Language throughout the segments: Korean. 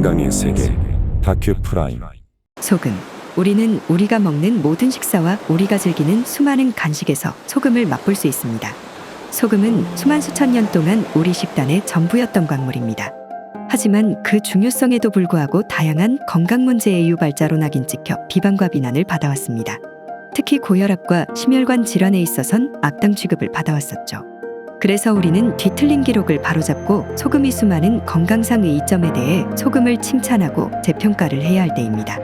건강의 세계 다큐 프라임 소금. 우리는 우리가 먹는 모든 식사와 우리가 즐기는 수많은 간식에서 소금을 맛볼 수 있습니다. 소금은 수만 수천 년 동안 우리 식단의 전부였던 광물입니다. 하지만 그 중요성에도 불구하고 다양한 건강 문제의 유발자로 낙인 찍혀 비방과 비난을 받아왔습니다. 특히 고혈압과 심혈관 질환에 있어선 악당 취급을 받아왔었죠. 그래서 우리는 뒤틀린 기록을 바로잡고 소금이 수많은 건강상 의 이점에 대해 소금을 칭찬하고 재평가를 해야 할 때입니다.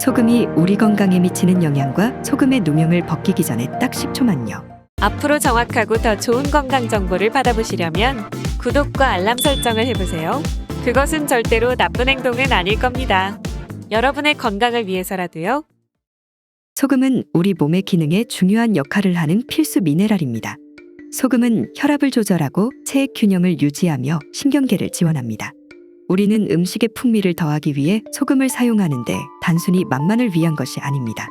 소금이 우리 건강에 미치는 영향과 소금의 누명을 벗기기 전에 딱 10초만요. 앞으로 정확하고 더 좋은 건강 정보를 받아보시려면 구독과 알람 설정을 해보세요. 그것은 절대로 나쁜 행동은 아닐 겁니다. 여러분의 건강을 위해서라도요. 소금은 우리 몸의 기능에 중요한 역할을 하는 필수 미네랄입니다. 소금은 혈압을 조절하고 체액 균형을 유지하며 신경계를 지원합니다. 우리는 음식의 풍미를 더하기 위해 소금을 사용하는데 단순히 맛만을 위한 것이 아닙니다.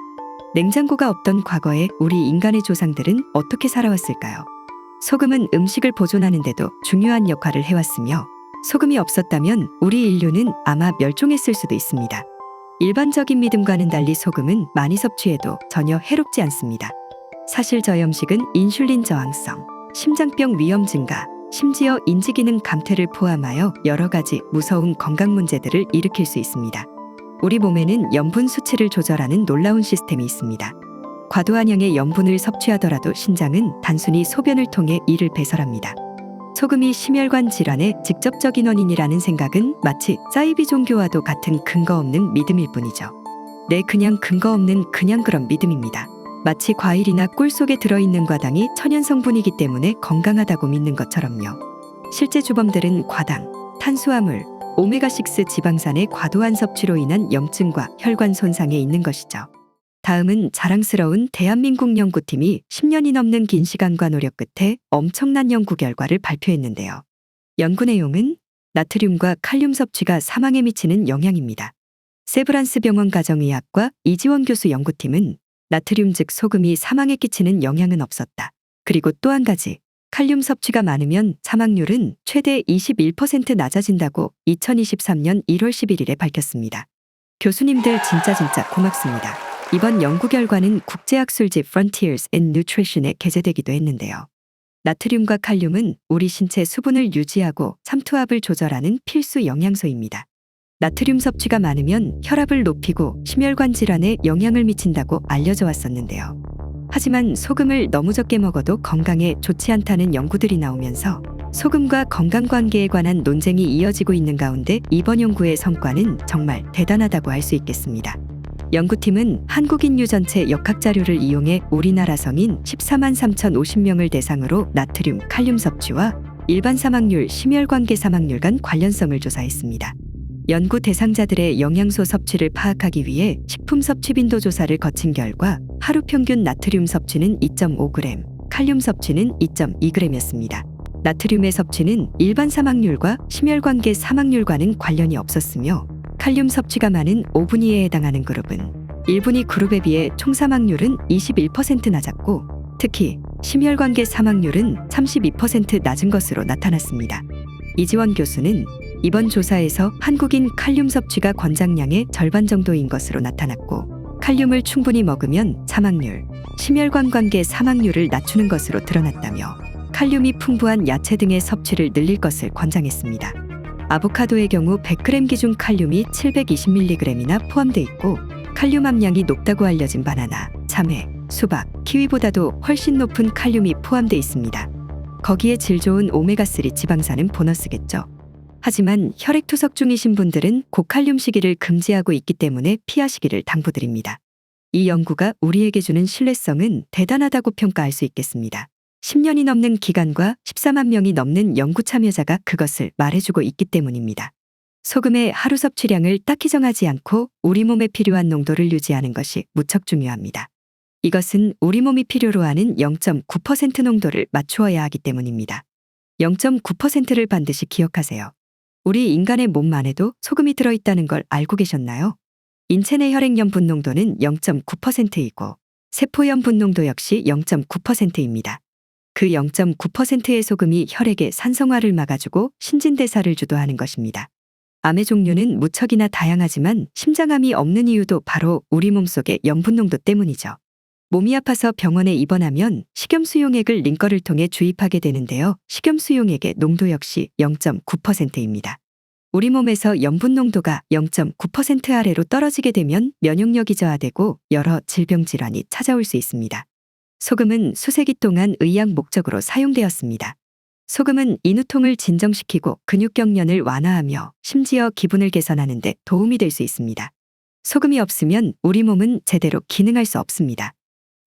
냉장고가 없던 과거에 우리 인간의 조상들은 어떻게 살아왔을까요? 소금은 음식을 보존하는데도 중요한 역할을 해왔으며 소금이 없었다면 우리 인류는 아마 멸종했을 수도 있습니다. 일반적인 믿음과는 달리 소금은 많이 섭취해도 전혀 해롭지 않습니다. 사실 저염식은 인슐린 저항성, 심장병 위험 증가, 심지어 인지기능 감퇴를 포함하여 여러 가지 무서운 건강 문제들을 일으킬 수 있습니다. 우리 몸에는 염분 수치를 조절하는 놀라운 시스템이 있습니다. 과도한 양의 염분을 섭취하더라도 신장은 단순히 소변을 통해 이를 배설합니다. 소금이 심혈관 질환의 직접적인 원인이라는 생각은 마치 사이비 종교와도 같은 근거 없는 믿음일 뿐이죠. 네, 그냥 근거 없는 그냥 그런 믿음입니다. 마치 과일이나 꿀 속에 들어있는 과당이 천연 성분이기 때문에 건강하다고 믿는 것처럼요. 실제 주범들은 과당, 탄수화물, 오메가6 지방산의 과도한 섭취로 인한 염증과 혈관 손상에 있는 것이죠. 다음은 자랑스러운 대한민국 연구팀이 10년이 넘는 긴 시간과 노력 끝에 엄청난 연구 결과를 발표했는데요. 연구 내용은 나트륨과 칼륨 섭취가 사망에 미치는 영향입니다. 세브란스 병원 가정의학과 이지원 교수 연구팀은 나트륨 즉 소금이 사망에 끼치는 영향은 없었다. 그리고 또 한 가지, 칼륨 섭취가 많으면 사망률은 최대 21% 낮아진다고 2023년 1월 11일에 밝혔습니다. 교수님들 진짜 진짜 고맙습니다. 이번 연구 결과는 국제학술지 Frontiers in Nutrition에 게재되기도 했는데요. 나트륨과 칼륨은 우리 신체 수분을 유지하고 삼투압을 조절하는 필수 영양소입니다. 나트륨 섭취가 많으면 혈압을 높이고 심혈관 질환에 영향을 미친다고 알려져 왔었는데요. 하지만 소금을 너무 적게 먹어도 건강에 좋지 않다는 연구들이 나오면서 소금과 건강 관계에 관한 논쟁이 이어지고 있는 가운데 이번 연구의 성과는 정말 대단하다고 할 수 있겠습니다. 연구팀은 한국인 유전체 역학 자료를 이용해 우리나라 성인 14만 3,050명을 대상으로 나트륨, 칼륨 섭취와 일반 사망률, 심혈관계 사망률 간 관련성을 조사했습니다. 연구 대상자들의 영양소 섭취를 파악하기 위해 식품 섭취 빈도 조사를 거친 결과 하루 평균 나트륨 섭취는 2.5g, 칼륨 섭취는 2.2g이었습니다. 나트륨의 섭취는 일반 사망률과 심혈관계 사망률과는 관련이 없었으며 칼륨 섭취가 많은 5분 이에 해당하는 그룹은 1분위 그룹에 비해 총 사망률은 21% 낮았고 특히 심혈관계 사망률은 32% 낮은 것으로 나타났습니다. 이지원 교수는 이번 조사에서 한국인 칼륨 섭취가 권장량의 절반 정도인 것으로 나타났고 칼륨을 충분히 먹으면 사망률, 심혈관 관계 사망률을 낮추는 것으로 드러났다며 칼륨이 풍부한 야채 등의 섭취를 늘릴 것을 권장했습니다. 아보카도의 경우 100g 기준 칼륨이 720mg이나 포함돼 있고 칼륨 함량이 높다고 알려진 바나나, 참외, 수박, 키위보다도 훨씬 높은 칼륨이 포함돼 있습니다. 거기에 질 좋은 오메가3 지방산은 보너스겠죠. 하지만 혈액 투석 중이신 분들은 고칼륨 식이를 금지하고 있기 때문에 피하시기를 당부드립니다. 이 연구가 우리에게 주는 신뢰성은 대단하다고 평가할 수 있겠습니다. 10년이 넘는 기간과 14만 명이 넘는 연구 참여자가 그것을 말해주고 있기 때문입니다. 소금의 하루 섭취량을 딱히 정하지 않고 우리 몸에 필요한 농도를 유지하는 것이 무척 중요합니다. 이것은 우리 몸이 필요로 하는 0.9% 농도를 맞추어야 하기 때문입니다. 0.9%를 반드시 기억하세요. 우리 인간의 몸 안에도 소금이 들어있다는 걸 알고 계셨나요? 인체 내 혈액 염 분 농도는 0.9%이고 세포 염 분 농도 역시 0.9%입니다. 그 0.9%의 소금이 혈액의 산성화를 막아주고 신진대사를 주도하는 것입니다. 암의 종류는 무척이나 다양하지만 심장암이 없는 이유도 바로 우리 몸속의 염분 농도 때문이죠. 몸이 아파서 병원에 입원하면 식염수용액을 링거를 통해 주입하게 되는데요. 식염수용액의 농도 역시 0.9%입니다. 우리 몸에서 염분 농도가 0.9% 아래로 떨어지게 되면 면역력이 저하되고 여러 질병 질환이 찾아올 수 있습니다. 소금은 수세기 동안 의약 목적으로 사용되었습니다. 소금은 인후통을 진정시키고 근육경련을 완화하며 심지어 기분을 개선하는 데 도움이 될 수 있습니다. 소금이 없으면 우리 몸은 제대로 기능할 수 없습니다.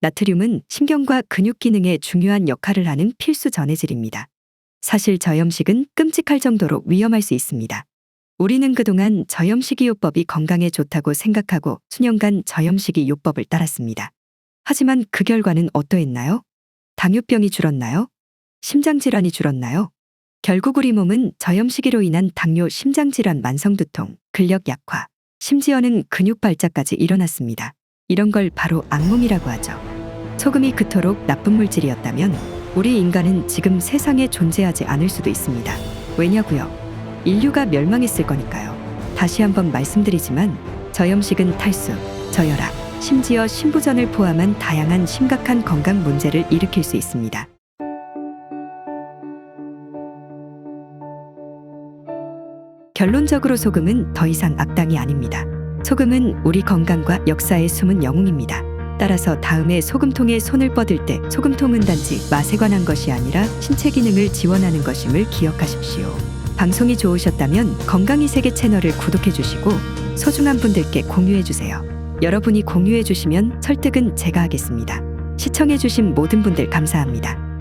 나트륨은 신경과 근육 기능에 중요한 역할을 하는 필수 전해질입니다. 사실 저염식은 끔찍할 정도로 위험할 수 있습니다. 우리는 그동안 저염식이요법이 건강에 좋다고 생각하고 수년간 저염식이요법을 따랐습니다. 하지만 그 결과는 어떠했나요? 당뇨병이 줄었나요? 심장질환이 줄었나요? 결국 우리 몸은 저염식이로 인한 당뇨, 심장질환, 만성두통, 근력 약화, 심지어는 근육 발작까지 일어났습니다. 이런 걸 바로 악몽이라고 하죠. 소금이 그토록 나쁜 물질이었다면 우리 인간은 지금 세상에 존재하지 않을 수도 있습니다. 왜냐고요? 인류가 멸망했을 거니까요. 다시 한번 말씀드리지만 저염식은 탈수, 저혈압, 심지어 신부전을 포함한 다양한 심각한 건강 문제를 일으킬 수 있습니다. 결론적으로 소금은 더 이상 악당이 아닙니다. 소금은 우리 건강과 역사의 숨은 영웅입니다. 따라서 다음에 소금통에 손을 뻗을 때 소금통은 단지 맛에 관한 것이 아니라 신체 기능을 지원하는 것임을 기억하십시오. 방송이 좋으셨다면 건강이 세계 채널을 구독해 주시고 소중한 분들께 공유해 주세요. 여러분이 공유해 주시면 설득은 제가 하겠습니다. 시청해 주신 모든 분들 감사합니다.